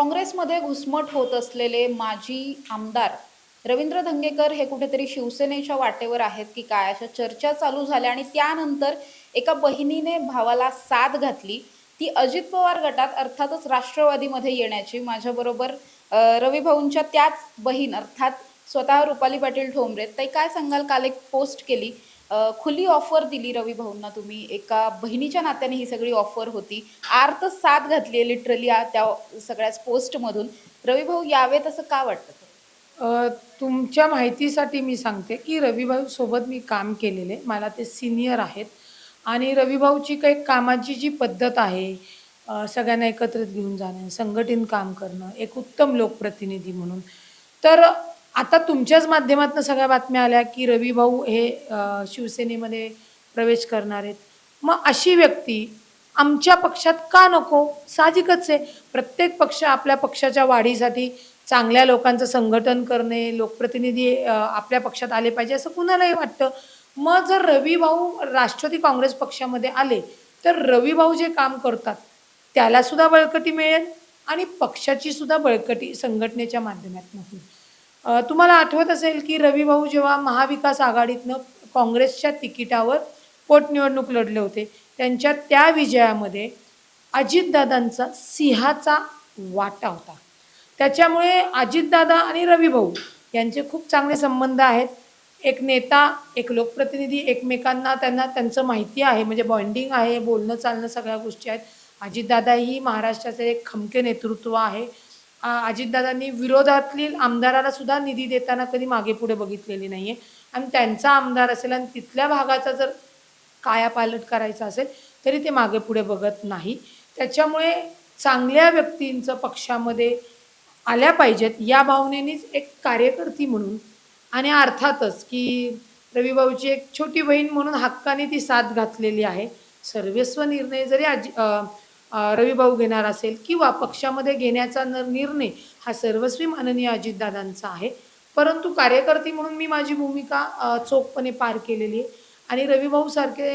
काँग्रेसमध्ये घुसमट होत असलेले माजी आमदार रवींद्र धंगेकर हे कुठेतरी शिवसेनेच्या वाटेवर आहेत की काय? अशा चर्चा चालू झाल्या आणि त्यानंतर एका बहिणीने भावाला साथ घातली. ती अजित पवार गटात अर्थातच राष्ट्रवादीमध्ये येण्याची माझ्याबरोबर रवीभाऊंच्या रवी भाऊंच्या त्याच बहीण अर्थात स्वतः रुपाली पाटील ठोंबरे. ताई काय सांगाल? काल एक पोस्ट केली. खुली ऑफर दिली रवी भाऊंना तुम्ही. एका बहिणीच्या नात्याने ही सगळी ऑफर होती. आर्त साथ घातली लिटरली त्या सगळ्याच पोस्टमधून रवी भाऊ यावेत असं का वाटतं? तुमच्या माहितीसाठी मी सांगते की रविभाऊसोबत मी काम केलेले. मला ते सिनियर आहेत. आणि रविभाऊची काही कामाची जी पद्धत आहे सगळ्यांना एकत्रित घेऊन जाणं संघटित काम करणं एक उत्तम लोकप्रतिनिधी म्हणून. तर आता तुमच्याच माध्यमातून सगळ्या बातम्या आल्या की रविभाऊ हे अ, शिवसेनेमध्ये प्रवेश करणार आहेत. मग अशी व्यक्ती आमच्या पक्षात का नको? साहजिकच आहे. प्रत्येक पक्ष आपल्या पक्षाच्या वाढीसाठी चांगल्या लोकांचं संघटन करणे लोकप्रतिनिधी अ, आपल्या पक्षात आले पाहिजे असं कुणालाही वाटतं? मग जर रवी भाऊ राष्ट्रवादी काँग्रेस पक्षामध्ये आले तर रवी भाऊ जे काम करतात त्याला सुद्धा बळकटी मिळेल आणि पक्षाची सुद्धा बळकटी संघटनेच्या माध्यमातून होईल. तुम्हाला आठवत असेल की रवी भाऊ जेव्हा महाविकास आघाडीतनं काँग्रेसच्या तिकिटावर पोटनिवडणूक लढले होते त्यांच्या त्या विजयामध्ये अजितदादांचा सिंहाचा वाटा होता. त्याच्यामुळे अजितदादा आणि रविभाऊ यांचे खूप चांगले संबंध आहेत. एक नेता एक लोकप्रतिनिधी एकमेकांना त्यांना त्यांचं माहिती आहे म्हणजे बॉन्डिंग आहे बोलणं चालणं सगळ्या गोष्टी आहेत. अजितदादा ही महाराष्ट्राचे एक खमके नेतृत्व आहे. अजितदादांनी विरोधातील आमदाराला सुद्धा निधी देताना कधी मागे पुढे बघितलेली नाही आहे आणि त्यांचा आमदार असेल आणि तिथल्या भागाचा जर कायापालट करायचा असेल तरी ते मागे पुढे बघत नाही. त्याच्यामुळे चांगल्या व्यक्तींचं पक्षामध्ये आल्या पाहिजेत. या भावनेनेच एक कार्यकर्ती म्हणून आणि अर्थातच की रविभाऊची एक छोटी बहीण म्हणून हक्काने ती साथ घातलेली आहे. सर्वस्व निर्णय जरी अजि रविभाऊ घेणार असेल किंवा पक्षामध्ये घेण्याचा न- निर्णय हा सर्वस्वी माननीय अजितदादांचा आहे. परंतु कार्यकर्ती म्हणून मी माझी भूमिका चोखपणे पार केलेली आहे. आणि रविभाऊसारखे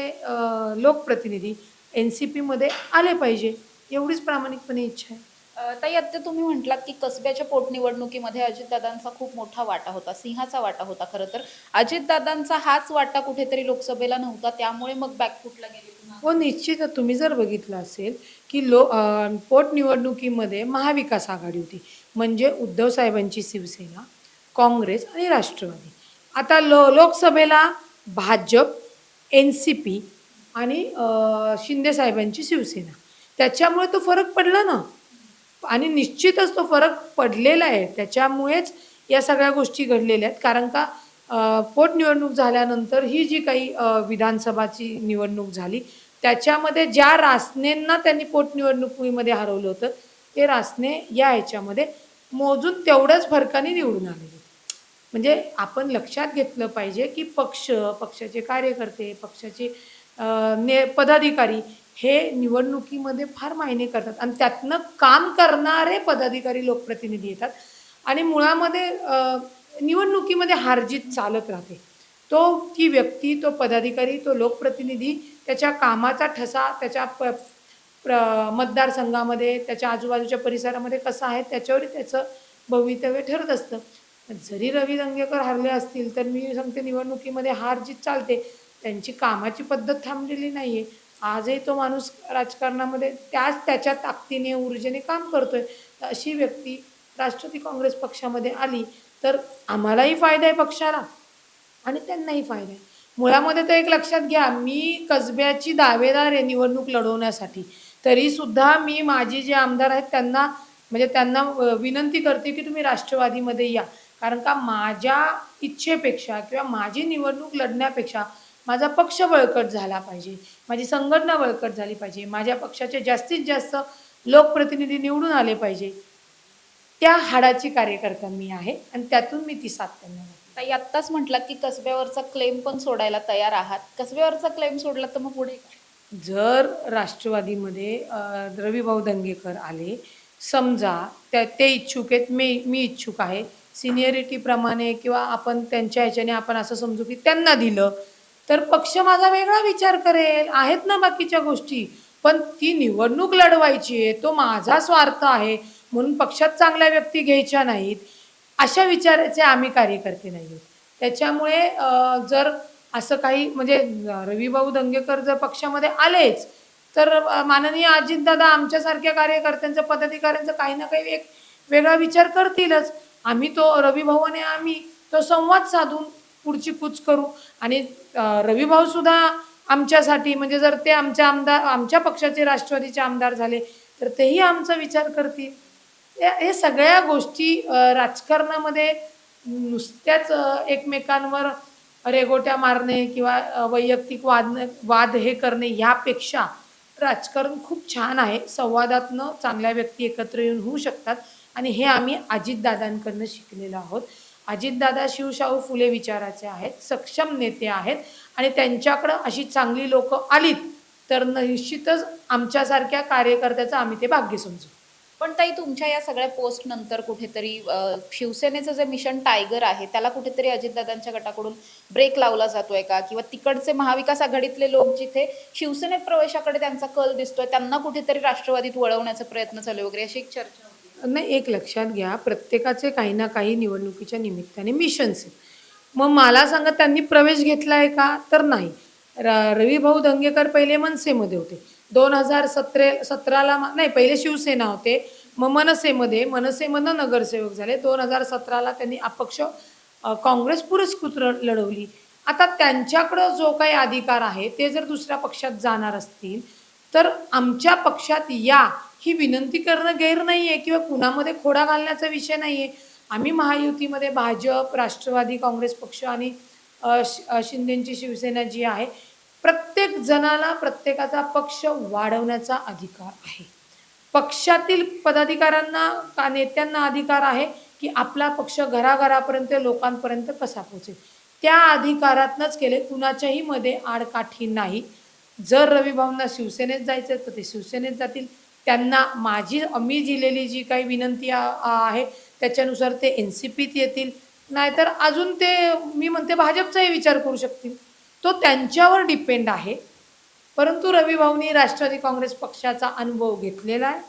लोकप्रतिनिधी एन सी पीमध्ये आले पाहिजे एवढीच प्रामाणिकपणे इच्छा आहे. ताई आता तुम्ही म्हटलात की कसब्याच्या पोटनिवडणुकीमध्ये अजितदादांचा खूप मोठा वाटा होता सिंहाचा वाटा होता खरं तर. अजितदादांचा हाच वाटा कुठेतरी लोकसभेला नव्हता त्यामुळे मग बॅकफुटला गेले व हो निश्चित तुम्ही जर बघितलं असेल की लो पोटनिवडणुकीमध्ये महाविकास आघाडी होती. म्हणजे उद्धव साहेबांची शिवसेना काँग्रेस आणि राष्ट्रवादी. आता लो लोकसभेला भाजप एन सी पी आणि शिंदे साहेबांची शिवसेना. त्याच्यामुळे तो फरक पडला ना? आणि निश्चितच तो फरक पडलेला आहे. त्याच्यामुळेच या सगळ्या गोष्टी घडलेल्या आहेत. कारण का पोटनिवडणूक झाल्यानंतर ही जी काही विधानसभाची निवडणूक झाली त्याच्यामध्ये ज्या रासनेंना त्यांनी पोटनिवडणुकीमध्ये हरवलं होतं ते रासने या ह्याच्यामध्ये मोजून तेवढ्याच फरकाने निवडून आलेले म्हणजे आपण लक्षात घेतलं पाहिजे की पक्ष पक्षाचे कार्यकर्ते पक्षाचे ने पदाधिकारी हे निवडणुकीमध्ये फार मायने करतात. आणि त्यातनं काम करणारे पदाधिकारी लोकप्रतिनिधी येतात. आणि मुळामध्ये निवडणुकीमध्ये हारजीत चालत राहते. तो ती व्यक्ती तो पदाधिकारी तो लोकप्रतिनिधी त्याच्या कामाचा ठसा त्याच्या प प्र मतदारसंघामध्ये त्याच्या आजूबाजूच्या परिसरामध्ये कसं आहे त्याच्यावरही त्याचं भवितव्य ठरत असतं. जरी रवी दंगेकर हारले असतील तर मी सांगते निवडणुकीमध्ये हार जीत चालते. त्यांची कामाची पद्धत थांबलेली नाही आहे आजही तो माणूस राजकारणामध्ये त्याच त्याच्या ताकदीने ऊर्जेने काम करतोय. तर अशी व्यक्ती राष्ट्रवादी काँग्रेस पक्षामध्ये आली तर आम्हालाही फायदा आहे पक्षाला. आणि त्यांनाही फायदा आहे. मुळामध्ये तर एक लक्षात घ्या मी कसब्याची दावेदार आहे निवडणूक लढवण्यासाठी. तरीसुद्धा मी माझे जे आमदार आहेत त्यांना म्हणजे त्यांना विनंती करते की तुम्ही राष्ट्रवादीमध्ये या. कारण का माझ्या इच्छेपेक्षा किंवा माझी निवडणूक लढण्यापेक्षा माझा पक्ष बळकट झाला पाहिजे. माझी संघटना बळकट झाली पाहिजे. माझ्या पक्षाचे जास्तीत जास्त लोकप्रतिनिधी निवडून आले पाहिजे. त्या हाडाची कार्यकर्ता मी आहे आणि त्यातून मी ती साथ त्यांना ताई आत्ताच म्हटलात की कसब्यावरचा क्लेम पण सोडायला तयार आहात. कसब्यावरचा क्लेम सोडला तर मग पुढे काय? जर राष्ट्रवादीमध्ये अ, रविभाऊ दंगेकर आले समजा त्या ते इच्छुक आहेत मी मी इच्छुक आहे सिनियरिटीप्रमाणे किंवा आपण त्यांच्या ह्याच्याने आपण असं समजू की त्यांना दिलं तर पक्ष माझा वेगळा विचार करेल. आहेत ना बाकीच्या गोष्टी. पण ती निवडणूक लढवायची आहे तो माझा स्वार्थ आहे म्हणून पक्षात चांगल्या व्यक्ती घ्यायच्या नाहीत. अशा विचाराचे आम्ही कार्यकर्ते नाही आहोत. त्याच्यामुळे जर असं काही म्हणजे रविभाऊ दंगेकर जर पक्षामध्ये आलेच तर माननीय माननीय अजितदादा आमच्यासारख्या कार्यकर्त्यांचं पदाधिकाऱ्यांचं काही ना काही एक वेगळा विचार करतीलच. आम्ही तो रविभाऊ आणि आम्ही तो संवाद साधून पुढची कूच करू. आणि रविभाऊसुद्धा सुद्धा आमच्यासाठी म्हणजे जर ते आमच्या आमदार आमच्या पक्षाचे राष्ट्रवादीचे आमदार झाले तर तेही आमचा विचार करतील. हे सगळ्या गोष्टी राजकारणामध्ये नुसत्याच एकमेकांवर रेगोट्या मारणे किंवा वैयक्तिक वाद वाद हे करणे ह्यापेक्षा राजकारण खूप छान आहे. संवादातनं चांगल्या व्यक्ती एकत्र येऊन होऊ शकतात आणि हे आम्ही अजितदादांकडनं शिकलेलो आहोत. अजितदादा शिवशाहू फुले विचाराचे आहेत सक्षम नेते आहेत आणि त्यांच्याकडं अशी चांगली लोकं आलीत तर निश्चितच आमच्यासारख्या कार्यकर्त्याचं आम्ही ते भाग्य समजू. पण ताई तुमच्या या सगळ्या पोस्ट नंतर कुठेतरी शिवसेनेचं जे मिशन टायगर आहे त्याला कुठेतरी अजितदादांच्या गटाकडून ब्रेक लावला जातोय का? किंवा तिकडचे महाविकास आघाडीतले लोक जिथे शिवसेनेत प्रवेशाकडे त्यांचा कल दिसतोय त्यांना कुठेतरी राष्ट्रवादीत वळवण्याचा प्रयत्न चालू आहे वगैरे अशी एक चर्चा नाही एक लक्षात घ्या प्रत्येकाचे काही ना काही निवडणुकीच्या निमित्ताने मिशन्स आहेत. मग मला सांगा त्यांनी प्रवेश घेतला आहे का? तर नाही. रवी भाऊ दंगेकर पहिले मनसेमध्ये होते. दोन हजार सतरे सतराला नाही पहिले शिवसेना होते. मग मनसेमध्ये मनसेमधनं नगरसेवक झाले. दोन हजार सतराला त्यांनी अपक्ष काँग्रेस पुरस्कृत लढवली. आता त्यांच्याकडं जो काही अधिकार आहे ते जर दुसऱ्या पक्षात जाणार असतील तर आमच्या पक्षात या ही विनंती करणं गैर नाही आहे किंवा कुणामध्ये खोडा घालण्याचा विषय नाही आहे आम्ही महायुतीमध्ये भाजप राष्ट्रवादी काँग्रेस पक्ष आणि शिंदेची शिवसेना जी आहे प्रत्येक जणाला प्रत्येकाचा पक्ष वाढवण्याचा अधिकार आहे. पक्षातील पदाधिकाऱ्यांना का नेत्यांना अधिकार आहे की आपला पक्ष घराघरापर्यंत लोकांपर्यंत कसा पोहोचेल? त्या अधिकारातनंच केले कुणाच्याही मध्ये आडकाठी नाही. जर रविभाऊंना शिवसेनेत जायचं तर ते शिवसेनेत जातील. त्यांना माझी मी दिलेली जी काही विनंती आहे त्याच्यानुसार ते एन सी पीत येतील. नाहीतर अजून ते मी म्हणते भाजपचाही विचार करू शकतील. तो त्यांच्यावर डिपेंड आहे. परंतु रविभाऊंनी राष्ट्रवादी काँग्रेस पक्षाचा अनुभव घेतलेला आहे.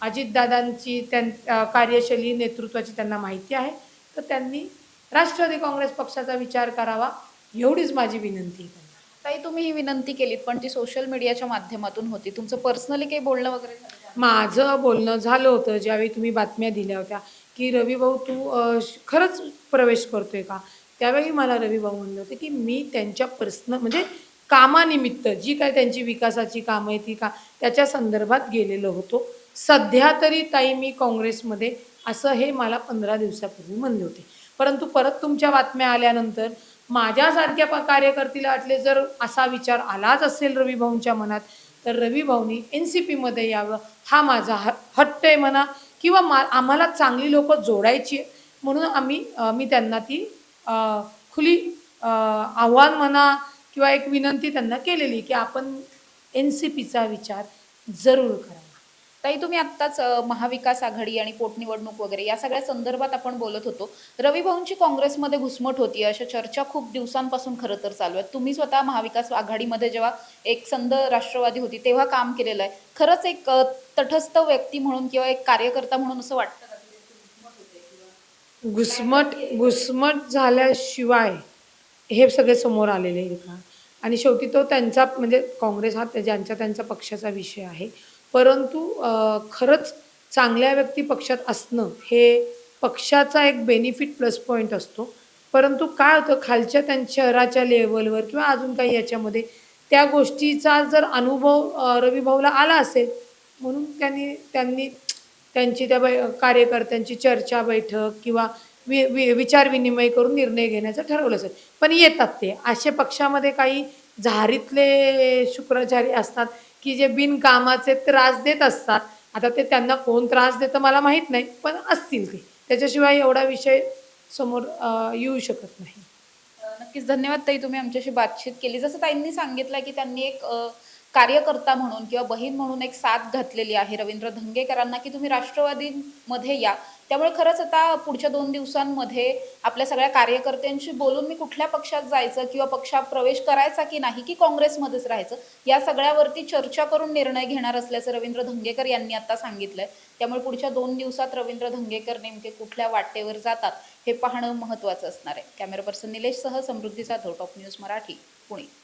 अजितदादांची त्यां कार्यशैली नेतृत्वाची त्यांना माहिती आहे. तर त्यांनी राष्ट्रवादी काँग्रेस पक्षाचा विचार करावा एवढीच माझी विनंती आहे त्यांना. ताई तुम्ही ही विनंती केलीत पण ती सोशल मीडियाच्या माध्यमातून होती. तुमचं पर्सनली काही बोलणं वगैरे? माझं बोलणं झालं होतं ज्यावेळी तुम्ही बातम्या दिल्या होत्या की रविभाऊ तू अं, श- खरंच प्रवेश करतोय का? त्यावेळी मला रविभाऊ म्हणले होते की मी त्यांच्या पर्सनल म्हणजे कामानिमित्त जी काय त्यांची विकासाची कामं आहे ती का त्याच्या संदर्भात गेलेलो होतो. सध्या तरी ताई मी काँग्रेसमध्ये असं हे मला पंधरा दिवसापूर्वी म्हणले होते. परंतु परत तुमच्या बातम्या आल्यानंतर माझ्यासारख्या प- कार्यकर्तीला वाटले जर असा विचार आलाच असेल रविभाऊंच्या मनात तर रविभाऊनी एन सी पीमध्ये यावं हा माझा ह हट्ट आहे म्हणा किंवा मा आम्हाला चांगली लोक जोडायची आहे. म्हणून आम्ही मी त्यांना ती खुली आव्हान म्हणा किंवा एक विनंती त्यांना केलेली की आपण एन सी पीचा विचार जरूर करावा. ताई तुम्ही आत्ताच महाविकास आघाडी आणि पोटनिवडणूक वगैरे या सगळ्या संदर्भात आपण बोलत होतो. रविभाऊंची काँग्रेसमध्ये घुसमट होती अशा चर्चा खूप दिवसांपासून खरं तर चालू आहेत. तुम्ही स्वतः महाविकास आघाडीमध्ये जेव्हा एक संद राष्ट्रवादी होती तेव्हा काम केलेलं आहे. खरंच एक तटस्थ व्यक्ती म्हणून किंवा एक कार्यकर्ता म्हणून असं वाटतं का की त्यांची घुसमट होते किंवा घुसमट घुसमट झाल्याशिवाय हे सगळे समोर आलेले आहेत का? आणि शेवटी तो त्यांचा म्हणजे काँग्रेस हा ज्यांचा ज्यांच्या त्यांच्या पक्षाचा विषय आहे. परंतु खरंच चांगल्या व्यक्ती पक्षात असणं हे पक्षाचा एक बेनिफिट प्लस पॉईंट असतो. परंतु काय होतं खालच्या त्यांच्या शहराच्या लेवलवर किंवा अजून काही याच्यामध्ये त्या गोष्टीचा जर अनुभव रविभाऊला आला असेल म्हणून त्यांनी त्यांनी त्यांची त्या बै कार्यकर्त्यांची चर्चा बैठक किंवा वि वि विचार विनिमय करून निर्णय घेण्याचं ठरवलं असेल. पण येतात ते. असे पक्षामध्ये काही झारीतले शुक्राचारी असतात की जे बिनकामाचे त्रास देत असतात. आता ते त्यांना कोण त्रास देतं मला माहीत नाही पण असतील ते. त्याच्याशिवाय एवढा विषय समोर येऊ शकत नाही. नक्कीच. धन्यवाद ताई तुम्ही आमच्याशी बातचीत केली. जसं ताईंनी सांगितलं की त्यांनी एक कार्यकर्ता म्हणून किंवा बहीण म्हणून एक साथ घातलेली आहे रवींद्र धंगेकरांना की तुम्ही राष्ट्रवादीमध्ये या. त्यामुळे खरंच आता पुढच्या दोन दिवसांमध्ये आपल्या सगळ्या कार्यकर्त्यांशी बोलून मी कुठल्या पक्षात जायचं किंवा पक्षात प्रवेश करायचा की नाही की काँग्रेसमध्येच राहायचं या सगळ्यावरती चर्चा करून निर्णय घेणार असल्याचं रवींद्र धंगेकर यांनी आता सांगितलंय. त्यामुळे पुढच्या दोन दिवसात रवींद्र धंगेकर नेमके कुठल्या वाटेवर जातात हे पाहणं महत्त्वाचं असणार आहे. कॅमेरा पर्सन निलेश सह समृद्धीचा धो टॉप न्यूज मराठी पुणे.